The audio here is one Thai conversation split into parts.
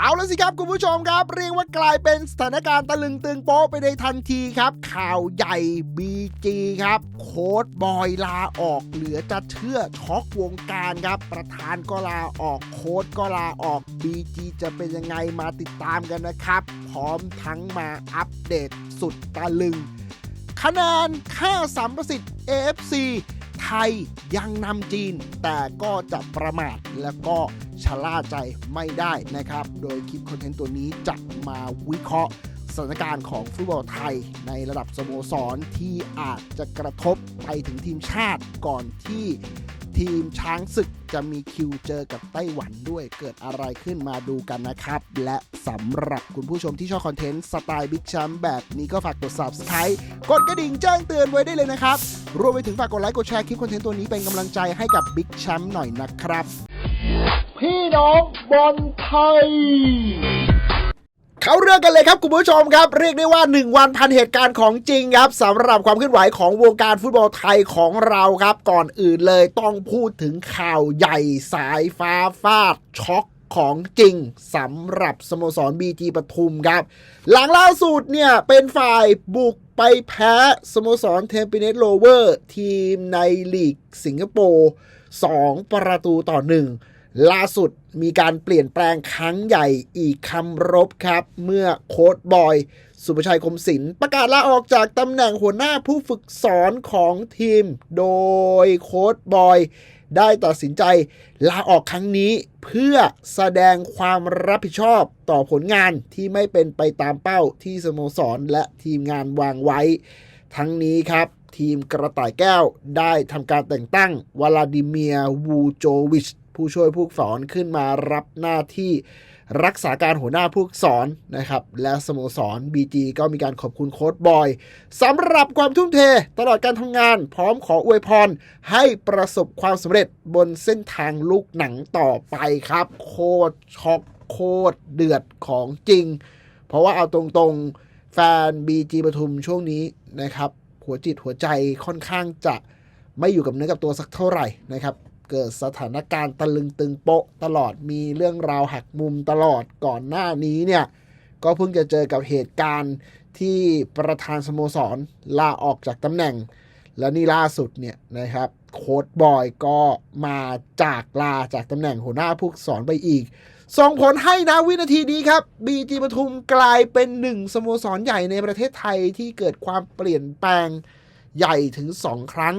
เอาแล้วสิครับคุณผู้ชมครับ เรียกว่ากลายเป็นสถานการณ์ตะลึงตึงโป๊ไปในทันทีครับ ข่าวใหญ่ BG ครับ โค้ดบอยลาออกเหลือจะเชื่อช็อกวงการครับ ประธานก็ลาออกโค้ดก็ลาออก BG จะเป็นยังไงมาติดตามกันนะครับ พร้อมทั้งมาอัปเดตสุดตะลึง คะแนนค่าสัมประสิทธิ์ AFC ไทยยังนำจีน แต่ก็จะประมาทแล้วก็ ชะล่าใจไม่ได้นะครับ โดยคลิปคอนเทนต์ตัวนี้จะมาวิเคราะห์สถานการณ์ของฟุตบอลไทยในระดับสโมสรที่อาจจะกระทบไปถึงทีมชาติก่อนที่ทีมช้างศึกจะมีคิวเจอกับไต้หวันด้วยเกิดอะไรขึ้นมาดูกันนะครับ และสำหรับคุณผู้ชมที่ชอบคอนเทนต์สไตล์บิ๊กแชมป์แบบนี้ก็ฝากกด subscribe กดกระดิ่งแจ้งเตือนไว้ได้เลยนะครับ รวมไปถึงฝากกดไลค์กดแชร์คลิปคอนเทนต์ตัวนี้เป็นกำลังใจให้กับบิ๊กแชมป์หน่อยนะครับ พี่น้องบอลไทย เขาเรื่องกันเลยครับคุณผู้ชมครับ เรียกได้ว่า 1 วันพันเหตุการณ์ของจริงครับสำหรับความเคลื่อนไหวของวงการฟุตบอลไทยของเราครับ ก่อนอื่นเลยต้องพูดถึงข่าวใหญ่สายฟ้าฟาดช็อกของจริงสำหรับสโมสรบีจีปทุมครับ หลังล่าสุดเนี่ย เป็นฝ่ายบุกไปแพ้สโมสรเทมปิเนตโลเวอร์ ทีมในลีกสิงคโปร์2ประตูต่อ 1 ล่าสุดมีการเปลี่ยนแปลงครั้งใหญ่อีกคำรบครับ เมื่อโค้ดบอย สุภชัยคมศิลป์ประกาศลาออกจากตำแหน่งหัวหน้าผู้ฝึกสอนของทีม โดยโค้ดบอยได้ตัดสินใจลาออกครั้งนี้เพื่อแสดงความรับผิดชอบต่อผลงานที่ไม่เป็นไปตามเป้าที่สโมสรและทีมงานวางไว้ ทั้งนี้ครับ ทีมกระต่ายแก้วได้ทำการแต่งตั้งวลาดิเมียร์วูโจวิช ผู้ช่วยผู้สอนขึ้นมารับหน้าที่รักษาการหัวหน้าผู้สอนนะครับ และสโมสร BG ก็มีการขอบคุณโค้ดบอยสำหรับความทุ่มเทตลอดการทำงาน พร้อมขออวยพร ให้ประสบความสำเร็จบนเส้นทางลูกหนังต่อไปครับ โคตรช็อกโคตรเดือดของจริง เพราะว่าเอาตรงๆ แฟน BG ปทุมช่วงนี้นะครับ หัวจิตหัวใจค่อนข้างจะไม่อยู่กับเนื้อกับตัวสักเท่าไหร่นะครับ เกิดสถานการณ์ตะลึงตึงโปะตลอดมีเรื่องราวหักมุมตลอดก่อนหน้านี้เนี่ย ก็เพิ่งจะเจอกับเหตุการณ์ที่ประธานสโมสรลาออกจากตำแหน่ง และนี่ล่าสุดเนี่ยนะครับโค้ดบอยก็มาจากลาจากตำแหน่งหัวหน้าผู้สอนไปอีก ส่งผลให้นะวินาทีนี้ครับ BG ปทุมกลายเป็นหนึ่งสโมสรใหญ่ในประเทศไทยที่เกิดความเปลี่ยนแปลงใหญ่ถึง 2 ครั้ง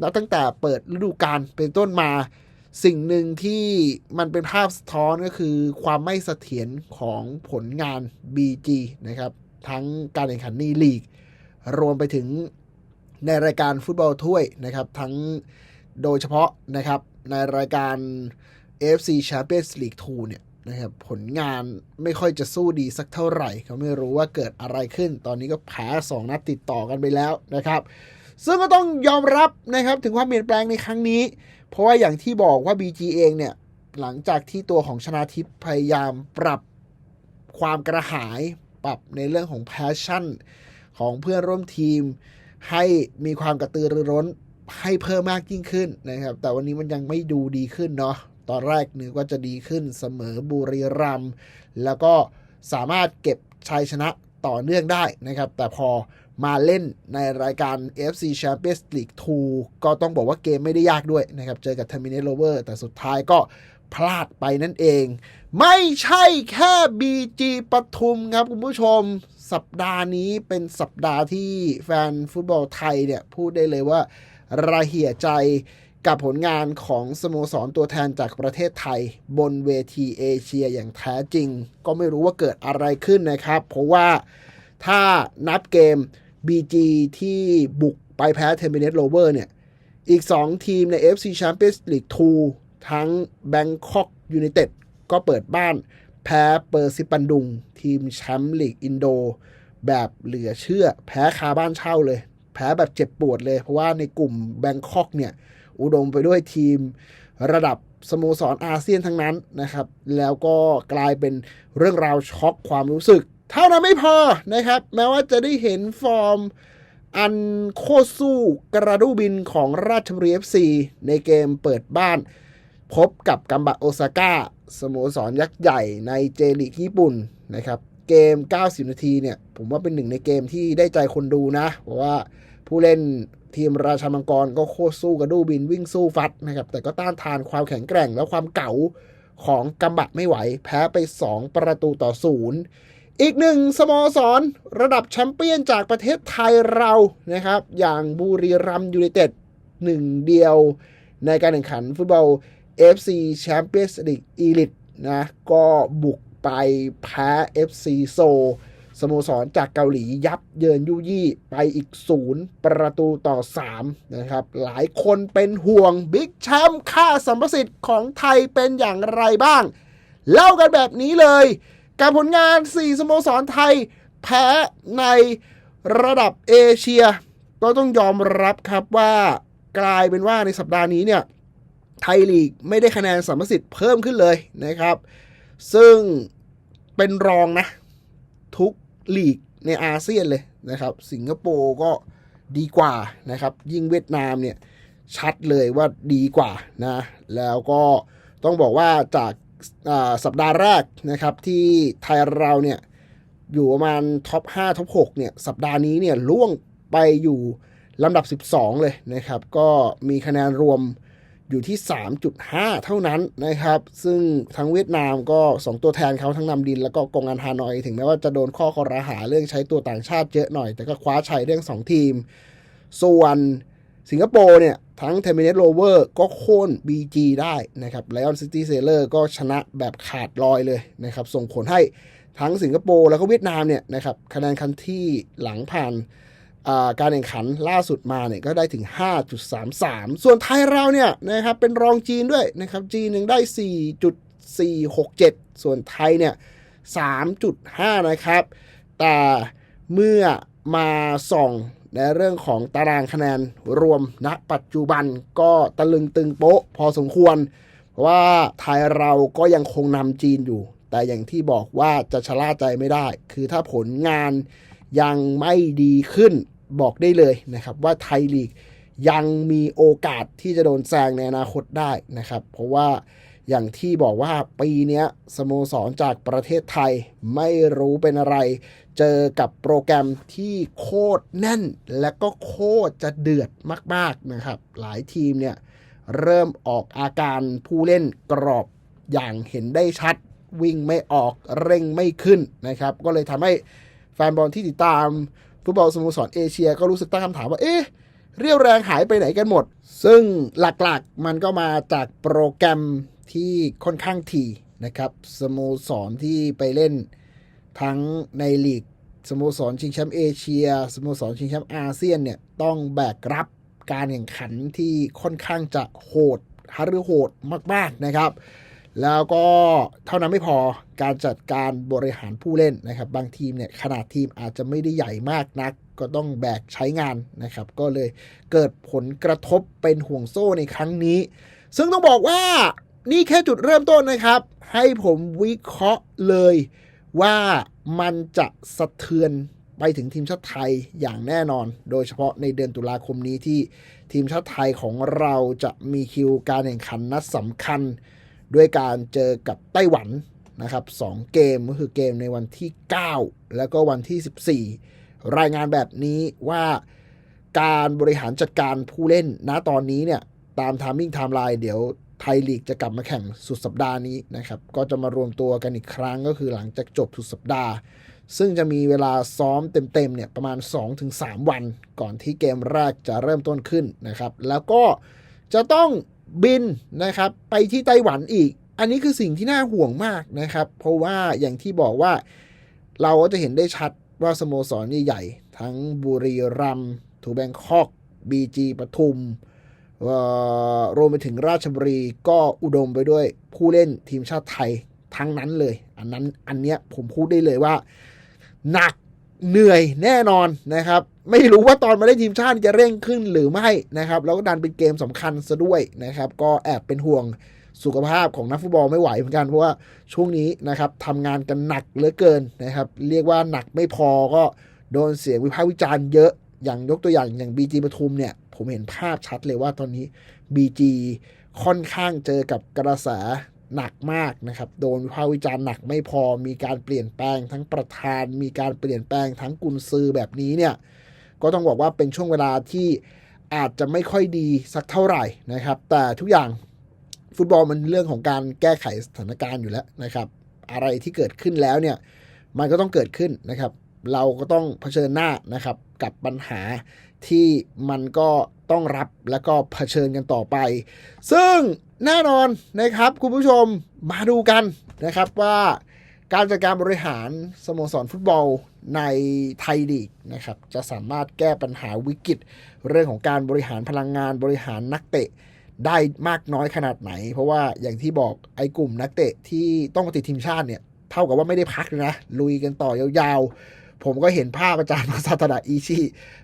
นับตั้งแต่เปิดฤดูกาลเป็นต้นมา สิ่งหนึ่งที่มันเป็นภาพสะท้อนก็คือความไม่เสถียรของผลงาน BG นะครับ ทั้งการแข่งขันนีลีก รวมไปถึงในรายการฟุตบอลถ้วยนะครับ ทั้งโดยเฉพาะนะครับในรายการ AFC Champions League 2เนี่ยนะครับผลงานไม่ค่อยจะสู้ดีสักเท่าไหร่ เขาไม่รู้ว่าเกิดอะไรขึ้น ตอนนี้ก็แพ้2นัดติดต่อกันไปแล้วนะครับ ซึ่งก็ต้องยอมรับนะครับถึงความเปลี่ยนแปลงในครั้งนี้ เพราะว่าอย่างที่บอกว่า BG เองเนี่ย หลังจากที่ตัวของชนาทิพย์พยายามปรับความกระหายปรับในเรื่องของ passion ของเพื่อนร่วมทีม ให้มีความกระตือรือร้นให้เพิ่มมากยิ่งขึ้นนะครับ แต่วันนี้มันยังไม่ดูดีขึ้นเนาะตอนแรกนึกว่าจะดีขึ้นเสมอบุรีรัมแล้วก็สามารถเก็บชัยชนะต่อเนื่องได้นะครับ แต่พอ มาเล่นในรายการ FC Champions League 2 ก็ต้องบอกว่าเกมไม่ได้ยากด้วยนะครับ เจอกับ Terminator Rover แต่สุดท้ายก็พลาดไปนั่นเอง ไม่ใช่แค่ BG ปทุมครับคุณผู้ชม สัปดาห์นี้เป็นสัปดาห์ที่แฟนฟุตบอลไทยเนี่ย พูดได้เลยว่าระเหี่ยใจกับผลงานของสโมสรตัวแทนจากประเทศไทย บนเวทีเอเชียอย่างแท้จริง ก็ไม่รู้ว่าเกิดอะไรขึ้นนะครับ เพราะว่าถ้านับเกม BG ที่บุกไปแพ้ Terminator Rover เนี่ย อีก 2 ทีมใน FC Champions League 2 ทั้ง Bangkok United ก็เปิดบ้านแพ้เปอร์ซิปันดุง ทีมแชมป์ลีกอินโด แบบเหลือเชื่อ แพ้คาบ้านเช่าเลย แพ้แบบเจ็บปวดเลย เพราะว่าในกลุ่มแบงคอกเนี่ย อุดมไปด้วยทีมระดับสโมสรอาเซียนทั้งนั้นนะครับ แล้วก็กลายเป็นเรื่องราวช็อกความรู้สึก เท่านั้นไม่พอนะครับ แม้ว่าจะได้เห็นฟอร์มอันโคสู้กระดูบินของราชบุรี FC ในเกมเปิดบ้าน พบกับกัมบะโอซาก้าสโมสรยักษ์ใหญ่ในเจลีกญี่ปุ่นนะครับ เกม 90 นาทีเนี่ย ผมว่าเป็นหนึ่งในเกมที่ได้ใจคนดูนะ เพราะว่าผู้เล่นทีมราชามังกรก็โคตรสู้กระดูบินวิ่งสู้ฟัดนะครับ แต่ก็ต้านทานความแข็งแกร่งและความเก่าของกัมบะไม่ไหว แพ้ไป 2 ประตูต่อศูนย์ อีกหนึ่งสโมสรระดับแชมเปี้ยนจากประเทศไทยเรานะครับ อย่างบุรีรัมย์ยูไนเต็ดหนึ่งเดียวในการแข่งขันฟุตบอล FC Champions League Elite นะก็บุกไปแพ้ FC โซสโมสรจากเกาหลียับเยินยุยี่ไปอีกศูนย์ประตูต่อ 3 นะครับ หลายคนเป็นห่วงบิ๊กแชมป์ค่าสัมประสิทธิ์ของไทยเป็นอย่างไรบ้าง เล่ากันแบบนี้เลย การผลงาน 4 สโมสรไทย แพ้ในระดับเอเชีย ก็ต้องยอมรับครับว่ากลายเป็นว่าในสัปดาห์นี้เนี่ย ไทยลีกไม่ได้คะแนนสมรสิทธิ์เพิ่มขึ้นเลยนะครับ ซึ่งเป็นรองนะ ทุกลีกในอาเซียนเลยนะครับ สิงคโปร์ก็ดีกว่านะครับ ยิ่งเวียดนามเนี่ยชัดเลยว่าดีกว่านะ แล้วก็ต้องบอกว่าจาก สัปดาห์แรกนะครับที่ไทยเราเนี่ยอยู่ประมาณท็อป 5 ท็อป 6 เนี่ย สัปดาห์นี้เนี่ยล่วงไปอยู่ลำดับ 12 เลยนะครับ ก็มีคะแนนรวมอยู่ที่ 3.5 เท่านั้นนะครับ ซึ่งทั้งเวียดนามก็ 2 ตัวแทนเขาทั้งนำดินแล้วก็กองงานฮานอย ถึงแม้ว่าจะโดนข้อคอรหาเรื่องใช้ตัวต่างชาติเยอะหน่อย แต่ก็คว้าชัยเรื่อง 2 ทีม ส่วนสิงคโปร์เนี่ย ทั้งเทมิเนตโรเวอร์ก็โค่น BG ได้นะครับไลออนซิตี้เซเลอร์ก็ชนะแบบขาดลอยเลยนะครับ ส่งผลให้ทั้งสิงคโปร์แล้วก็เวียดนามเนี่ยนะครับคะแนนคันที่หลังผ่านการแข่งขันล่าสุดมาเนี่ยก็ได้ถึง 5.33 ส่วนไทยเราเนี่ยนะครับเป็นรองจีนด้วยนะครับจีนหนึ่งได้ 4.467 ส่วนไทยเนี่ย 3.5 นะครับ แต่เมื่อมาส่อง ในเรื่องของตารางคะแนนรวมณปัจจุบันก็ตะลึงตึงโป๊ะพอสมควร ว่าไทยเราก็ยังคงนำจีนอยู่ แต่อย่างที่บอกว่าจะชะล่าใจไม่ได้ คือถ้าผลงานยังไม่ดีขึ้นบอกได้เลยนะครับว่าไทยลีกยังมีโอกาสที่จะโดนแซงในอนาคตได้นะครับ เพราะว่า อย่างที่บอกว่าปีนี้สโมสรจากประเทศไทยไม่รู้เป็นอะไร เจอกับโปรแกรมที่โคตรแน่น และก็โคตรจะเดือดมาก ๆนะครับ หลายทีมเนี่ยเริ่มออกอาการผู้เล่นกรอบอย่างเห็นได้ชัด วิ่งไม่ออกเร่งไม่ขึ้นนะครับ ก็เลยทำให้แฟนบอลที่ติดตามฟุตบอลสโมสรเอเชียก็รู้สึกตั้งคำถามว่าเอ๊ะเรียวแรงหายไปไหนกันหมด ซึ่งหลักๆมันก็มาจากโปรแกรม ที่ค่อนข้างถี่นะครับสโมสรที่ไปเล่นทั้งในลีกสโมสรชิงแชมป์เอเชียสโมสรชิงแชมป์อาเซียนเนี่ยต้องแบกรับการแข่งขันที่ค่อนข้างจะโหดฮารือโหดมาก ๆนะครับ แล้วก็เท่านั้นไม่พอการจัดการบริหารผู้เล่นนะครับ บางทีมเนี่ยขนาดทีมอาจจะไม่ได้ใหญ่มากนัก ก็ต้องแบกใช้งานนะครับ ก็เลยเกิดผลกระทบเป็นห่วงโซ่ในครั้งนี้ ซึ่งต้องบอกว่า นี่แค่จุดเริ่มต้นนะครับ ให้ผมวิเคราะห์เลยว่ามันจะสะเทือนไปถึงทีมชาติไทยอย่างแน่นอน โดยเฉพาะในเดือนตุลาคมนี้ที่ทีมชาติไทยของเราจะมีคิวการแข่งขันนัดสำคัญ ด้วยการเจอกับไต้หวันนะครับ2เกมก็คือเกมในวันที่ 9 แล้วก็วันที่ 14 รายงานแบบนี้ว่าการบริหารจัดการผู้เล่นณตอนนี้เนี่ย ตามทามมิ่งไทม์ไลน์เดี๋ยว ไทยลีกจะกลับมาแข่งสุดสัปดาห์นี้นะครับ ก็จะมารวมตัวกันอีกครั้งก็คือหลังจากจบสุดสัปดาห์ ซึ่งจะมีเวลาซ้อมเต็มๆเนี่ยประมาณ 2-3 วัน ก่อนที่เกมแรกจะเริ่มต้นขึ้นนะครับ แล้วก็จะต้องบินนะครับไปที่ไต้หวันอีก อันนี้คือสิ่งที่น่าห่วงมากนะครับ เพราะว่าอย่างที่บอกว่าเราก็จะเห็นได้ชัดว่าสโมสรใหญ่ๆทั้งบุรีรัมย์ทูแบงคอกบีจีปทุม รวมไปถึงราชบุรีก็อุดมไปด้วยผู้เล่นทีมชาติไทยทั้งนั้นเลย อันนั้นอันเนี้ยผมพูดได้เลยว่า หนักเหนื่อยแน่นอนนะครับ ไม่รู้ว่าตอนมาได้ทีมชาติจะเร่งขึ้นหรือไม่นะครับ แล้วก็ดันเป็นเกมสำคัญซะด้วยนะครับ ก็แอบเป็นห่วงสุขภาพของนักฟุตบอลไม่ไหวเหมือนกันเพราะว่าช่วงนี้นะครับทำงานกันหนักเหลือเกินนะครับ เรียกว่าหนักไม่พอก็โดนเสียงวิพากษ์วิจารณ์เยอะ อย่างยกตัวอย่างอย่างบีจีปทุมเนี่ย ผมเห็นภาพชัดเลยว่าตอนนี้ BG ค่อนข้างเจอกับกระแสหนักมากนะครับ โดนวิพากษ์วิจารณ์หนักไม่พอ มีการเปลี่ยนแปลงทั้งประธาน มีการเปลี่ยนแปลงทั้งกุนซือแบบนี้เนี่ย ก็ต้องบอกว่าเป็นช่วงเวลาที่อาจจะไม่ค่อยดีสักเท่าไหร่นะครับ แต่ทุกอย่างฟุตบอลมันเรื่องของการแก้ไขสถานการณ์อยู่แล้วนะครับ อะไรที่เกิดขึ้นแล้วเนี่ย มันก็ต้องเกิดขึ้นนะครับ เราก็ต้องเผชิญหน้านะครับกับปัญหาที่มันก็ต้องรับแล้วก็เผชิญกันต่อไป ซึ่งแน่นอนนะครับคุณผู้ชมมาดูกันนะครับว่าการจัดการบริหารสโมสรฟุตบอลในไทยลีกนะครับจะสามารถแก้ปัญหาวิกฤตเรื่องของการบริหารพลังงานบริหารนักเตะได้มากน้อยขนาดไหน เพราะว่าอย่างที่บอกไอ้กลุ่มนักเตะที่ต้องมาติดทีมชาติเนี่ยเท่ากับว่าไม่ได้พักนะลุยกันต่อยาวๆ ผมก็เห็นภาพอาจารย์มาซาตดะอีชี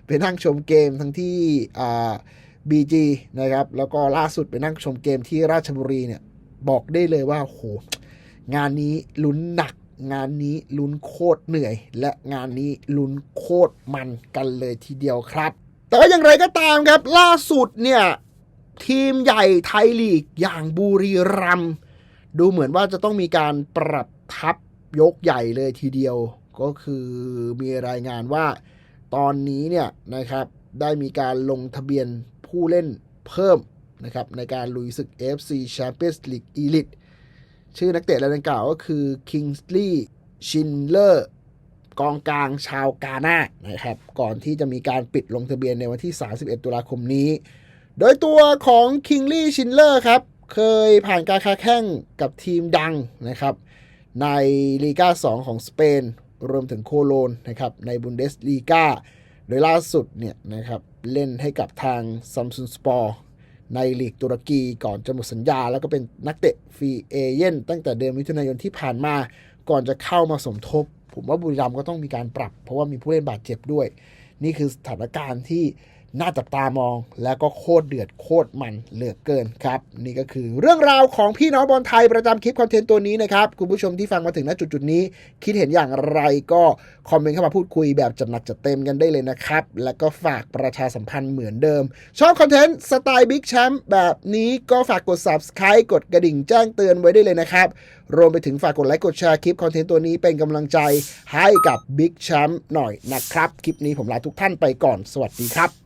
ไปนั่งชมเกมทั้งที่อ่าบีจีนะครับ แล้วก็ล่าสุดไปนั่งชมเกมที่ราชบุรีเนี่ย บอกได้เลยว่าโหงานนี้ลุ้นหนัก งานนี้ลุ้นโคตรเหนื่อย และงานนี้ลุ้นโคตรมันกันเลยทีเดียวครับ แต่ว่าอย่างไรก็ตามครับ ล่าสุดเนี่ย ทีมใหญ่ไทยลีกอย่างบุรีรัมดูเหมือนว่าจะต้องมีการปรับทัพยกใหญ่เลยทีเดียว ก็คือมีรายงานว่าตอนนี้เนี่ยนะครับได้มีการลงทะเบียนผู้เล่นเพิ่มนะครับในการลุยศึก FC Champions League Elite ชื่อนักเตะรายดังกล่าวก็คือ Kingsley Schindler กองกลางชาวกาหน้านะครับ ก่อนที่จะมีการปิดลงทะเบียนในวันที่ 31 ตุลาคมนี้ โดยตัวของ Kingsley Schindler ครับ เคยผ่านการค้าแข่งกับทีมดังนะครับ ในลีกา2 ของสเปน รวมถึงโคโลนนะครับในบุนเดสลีกาโดยล่าสุดเนี่ยนะครับเล่นให้กับทางซัมซุนสปอร์ในลีกตุรกีก่อนจะหมดสัญญา แล้วก็เป็นนักเตะฟรีเอเย่นตั้งแต่เดือนมิถุนายนที่ผ่านมา ก่อนจะเข้ามาสมทบ ผมว่าบุรีรัมย์ก็ต้องมีการปรับ เพราะว่ามีผู้เล่นบาดเจ็บด้วย นี่คือสถานการณ์ที่ น่าจับตามองแล้วก็โคตรเดือดโคตรมันเหลือเกินครับ นี่ก็คือเรื่องราวของพี่น้องบอลไทยประจำคลิปคอนเทนต์ตัวนี้นะครับ คุณผู้ชมที่ฟังมาถึงณจุดๆนี้ คิดเห็นอย่างไรก็คอมเมนต์เข้ามาพูดคุยแบบจัดหนักจัดเต็มกันได้เลยนะครับ แล้วก็ฝากประชาสัมพันธ์เหมือนเดิม ชอบคอนเทนต์สไตล์บิ๊กแชมป์แบบนี้ก็ฝากกด subscribe กดกระดิ่งแจ้งเตือนไว้ได้เลยนะครับรวมไปถึงฝากกดไลค์กดแชร์คลิปคอนเทนต์ตัวนี้เป็นกำลังใจให้กับบิ๊กแชมป์หน่อยนะครับคลิปนี้ผมลาทุกท่านไปก่อนสวัสดีครับ